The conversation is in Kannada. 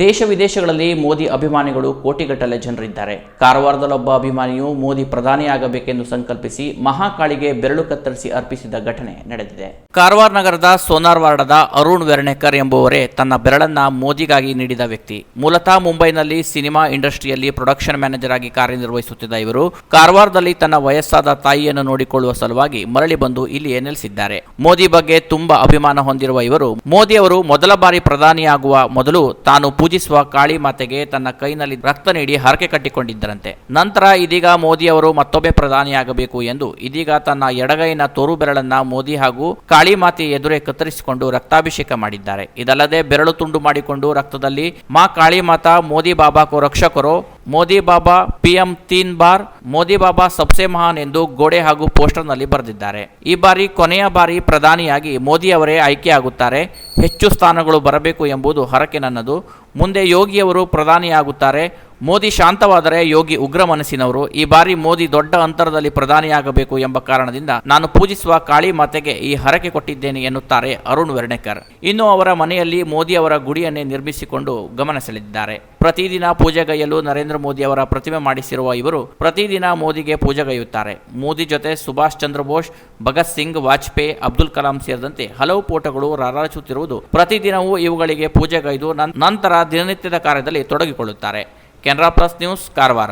ದೇಶ ವಿದೇಶಗಳಲ್ಲಿ ಮೋದಿ ಅಭಿಮಾನಿಗಳು ಕೋಟಿಗಟ್ಟಲೆ ಜನರಿದ್ದಾರೆ. ಕಾರವಾರದಲ್ಲೊಬ್ಬ ಅಭಿಮಾನಿಯು ಮೋದಿ ಪ್ರಧಾನಿಯಾಗಬೇಕೆಂದು ಸಂಕಲ್ಪಿಸಿ ಮಹಾಕಾಳಿಗೆ ಬೆರಳು ಕತ್ತರಿಸಿ ಅರ್ಪಿಸಿದ ಘಟನೆ ನಡೆದಿದೆ. ಕಾರವಾರ ನಗರದ ಸೋನಾರ್ ವಾರ್ಡದ ಅರುಣ್ ವೆರ್ಣೇಕರ್ ಎಂಬುವರೇ ತನ್ನ ಬೆರಳನ್ನ ಮೋದಿಗಾಗಿ ನೀಡಿದ ವ್ಯಕ್ತಿ. ಮೂಲತಃ ಮುಂಬೈನಲ್ಲಿ ಸಿನಿಮಾ ಇಂಡಸ್ಟ್ರಿಯಲ್ಲಿ ಪ್ರೊಡಕ್ಷನ್ ಮ್ಯಾನೇಜರ್ ಆಗಿ ಕಾರ್ಯನಿರ್ವಹಿಸುತ್ತಿದ್ದ ಇವರು ಕಾರವಾರದಲ್ಲಿ ತನ್ನ ವಯಸ್ಸಾದ ತಾಯಿಯನ್ನು ನೋಡಿಕೊಳ್ಳುವ ಸಲುವಾಗಿ ಮರಳಿ ಬಂದು ಇಲ್ಲಿಯೇ ನೆಲೆಸಿದ್ದಾರೆ. ಮೋದಿ ಬಗ್ಗೆ ತುಂಬಾ ಅಭಿಮಾನ ಹೊಂದಿರುವ ಇವರು ಮೋದಿ ಅವರು ಮೊದಲ ಬಾರಿ ಪ್ರಧಾನಿಯಾಗುವ ಮೊದಲು ತಾನು ಪೂಜಿಸುವ ಕಾಳಿ ಮಾತೆಗೆ ತನ್ನ ಕೈನಲ್ಲಿ ರಕ್ತ ನೀಡಿ ಹರಕೆ ಕಟ್ಟಿಕೊಂಡಿದ್ದರಂತೆ. ನಂತರ ಇದೀಗ ಮೋದಿ ಅವರು ಮತ್ತೊಮ್ಮೆ ಪ್ರಧಾನಿಯಾಗಬೇಕು ಎಂದು ಇದೀಗ ತನ್ನ ಎಡಗೈನ ತೋರು ಬೆರಳನ್ನ ಮೋದಿ ಹಾಗೂ ಕಾಳಿ ಮಾತೆ ಎದುರೇ ಕತ್ತರಿಸಿಕೊಂಡು ರಕ್ತಾಭಿಷೇಕ ಮಾಡಿದ್ದಾರೆ. ಇದಲ್ಲದೆ ಬೆರಳು ತುಂಡು ಮಾಡಿಕೊಂಡು ರಕ್ತದಲ್ಲಿ ಮಾ ಕಾಳಿ ಮಾತಾ, ಮೋದಿ ಬಾಬಾ ಕೋ ರಕ್ಷಕರೋ, ಮೋದಿ ಬಾಬಾ ಪಿಎಂ ತೀನ್ ಬಾರ್, ಮೋದಿ ಬಾಬಾ ಸಬ್ಸೆ ಮಹಾನ್ ಎಂದು ಗೋಡೆ ಹಾಗೂ ಪೋಸ್ಟರ್ನಲ್ಲಿ ಬರೆದಿದ್ದಾರೆ. ಈ ಬಾರಿ ಕೊನೆಯ ಬಾರಿ ಪ್ರಧಾನಿಯಾಗಿ ಮೋದಿ ಅವರೇ ಆಯ್ಕೆಯಾಗುತ್ತಾರೆ. ಹೆಚ್ಚು ಸ್ಥಾನಗಳು ಬರಬೇಕು ಎಂಬುದು ಹರಕೆ ನನ್ನದು. ಮುಂದೆ ಯೋಗಿಯವರು ಪ್ರಧಾನಿಯಾಗುತ್ತಾರೆ. ಮೋದಿ ಶಾಂತವಾದರೆ ಯೋಗಿ ಉಗ್ರ ಮನಸ್ಸಿನವರು. ಈ ಬಾರಿ ಮೋದಿ ದೊಡ್ಡ ಅಂತರದಲ್ಲಿ ಪ್ರಧಾನಿಯಾಗಬೇಕು ಎಂಬ ಕಾರಣದಿಂದ ನಾನು ಪೂಜಿಸುವ ಕಾಳಿ ಮಾತೆಗೆ ಈ ಹರಕೆ ಕೊಟ್ಟಿದ್ದೇನೆ ಎನ್ನುತ್ತಾರೆ ಅರುಣ್ ವೆರ್ಣೇಕರ್. ಇನ್ನು ಅವರ ಮನೆಯಲ್ಲಿ ಮೋದಿ ಅವರ ಗುಡಿಯನ್ನೇ ನಿರ್ಮಿಸಿಕೊಂಡು ಗಮನ ಸೆಳೆದಿದ್ದಾರೆ ಪ್ರತಿದಿನ ಪೂಜೆಗೈಯಲು ನರೇಂದ್ರ ಮೋದಿ ಅವರ ಪ್ರತಿಮೆ ಮಾಡಿಸಿರುವ ಇವರು ಪ್ರತಿದಿನ ಮೋದಿಗೆ ಪೂಜೆಗೈಯುತ್ತಾರೆ ಮೋದಿ ಜೊತೆ ಸುಭಾಷ್ ಚಂದ್ರ ಬೋಸ್, ಭಗತ್ ಸಿಂಗ್, ವಾಜಪೇಯಿ, ಅಬ್ದುಲ್ ಕಲಾಂ ಸೇರಿದಂತೆ ಹಲವು ಫೋಟೋಗಳು ರಾರಾಚುತ್ತಿರುವುದು ಪ್ರತಿದಿನವೂ ಇವುಗಳಿಗೆ ಪೂಜೆಗೈದು ನಂತರ ದಿನನಿತ್ಯದ ಕಾರ್ಯದಲ್ಲಿ ತೊಡಗಿಕೊಳ್ಳುತ್ತಾರೆ. Canara plus news Karwar.